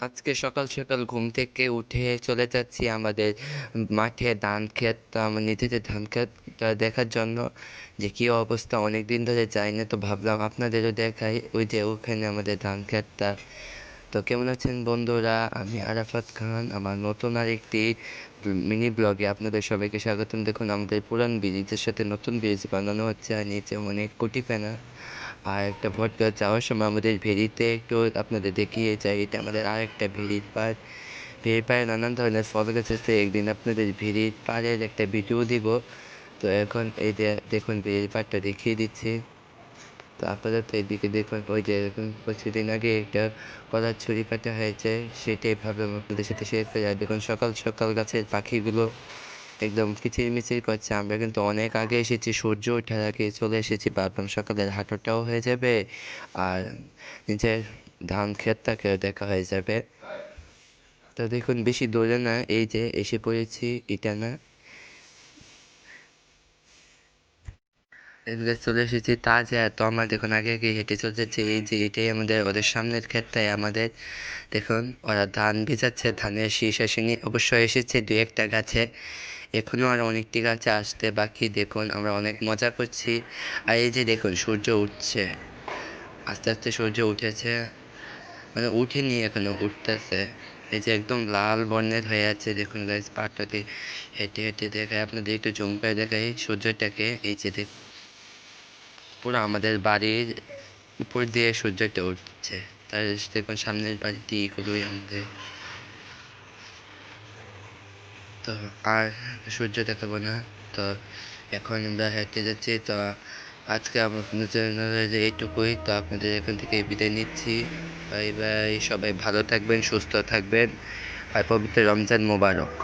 আজকে সকাল সকাল ঘুম থেকে উঠে চলে যাচ্ছি আমাদের মাঠে ধান ক্ষেত নিজেদের ধান ক্ষেতটা দেখার জন্য যে কী অবস্থা অনেক দিন ধরে যাই না তো ভাবলাম আপনাদেরও দেখাই ওই যে ওখানে আমাদের ধান ক্ষেতটা তো কেমন আছেন বন্ধুরা? আমি আরাফাত খান, আমার নতুন আরেকটি মিনি ব্লগে আপনাদের সবাইকে স্বাগতম। দেখুন, আমাদের পুরান ব্রিজের সাথে নতুন ব্রিজ বানানো হচ্ছে, আর নিচে অনেক কোটি ফেনা। আর একটা ভোটটা যাওয়ার সময় আমাদের ভেরিতে একটু আপনাদের দেখিয়ে যাই, এটা আমাদের আর একটা ভেরির পাড়। ভেরির পাড়ে নানান ধরনের ফল গাছ একদিন আপনাদের ভেরির পাড়ের একটা ভিডিও দিব। তো এখন এই যে দেখুন ভেরির পাড়টা দেখিয়ে দিচ্ছি। তো আপাতত এদিকে দেখুন, ওই যে এরকম কিছুদিন আগে একটা কলার ছুরি কাটা হয়েছে, সেটাই ভাবলাম আপনাদের সাথে শেয়ার করে। আর দেখুন সকাল সকাল গাছের পাখিগুলো একদম কিচিরমিচির করছে। আমরা কিন্তু অনেক আগে এসেছি, সূর্য ওঠার আগে চলে এসেছি ভাবলাম সকালের হাঁটাটাও হয়ে যাবে আর নিজের ধান ক্ষেতটাকে দেখা হয়ে যাবে। তো দেখুন, বেশি দূরে না, এই যে এসে পড়েছি ইটানা। এদিকে চলে এসেছি তা যে এত আমরা দেখুন আগে আগে হেঁটে চলে যাচ্ছে, এই যে এটাই আমাদের, ওদের সামনের ক্ষেতটাই আমাদের। দেখুন, ওরা ধান ভিজাচ্ছে, ধানের শীষ আসেনি অবশ্য এসেছে দু একটা গাছে। এখনও আর অনেকটি গাছে আসতে বাকি দেখুন, আমরা অনেক মজা করছি। আর এই যে দেখুন, সূর্য উঠছে। আস্তে আস্তে সূর্য উঠেছে। মানে উঠেনি এখনও, উঠতেছে। এই যে একদম লাল বর্ণের হয়ে আছে, দেখুন গাইজ পাহাড়টাতে হেঁটে হেঁটে দেখায়। আপনাদের একটু জুম করে দেখাই সূর্যটাকে। এই যে দেখ, পুরো আমাদের বাড়ির উপর দিয়ে সূর্যটা উঠছে। তার দেখুন, সামনের বাড়িটি এগুলোই আমাদের। তো আর সূর্য দেখাবো না। তো এখন আমরা হেঁটে যাচ্ছি। তো আজকে আপনাদের জন্য এইটুকুই। তো আপনাদের এখান থেকে বিদায় নিচ্ছি। বাই বাই সবাই ভালো থাকবেন, সুস্থ থাকবেন। আর পবিত্র রমজান মোবারক।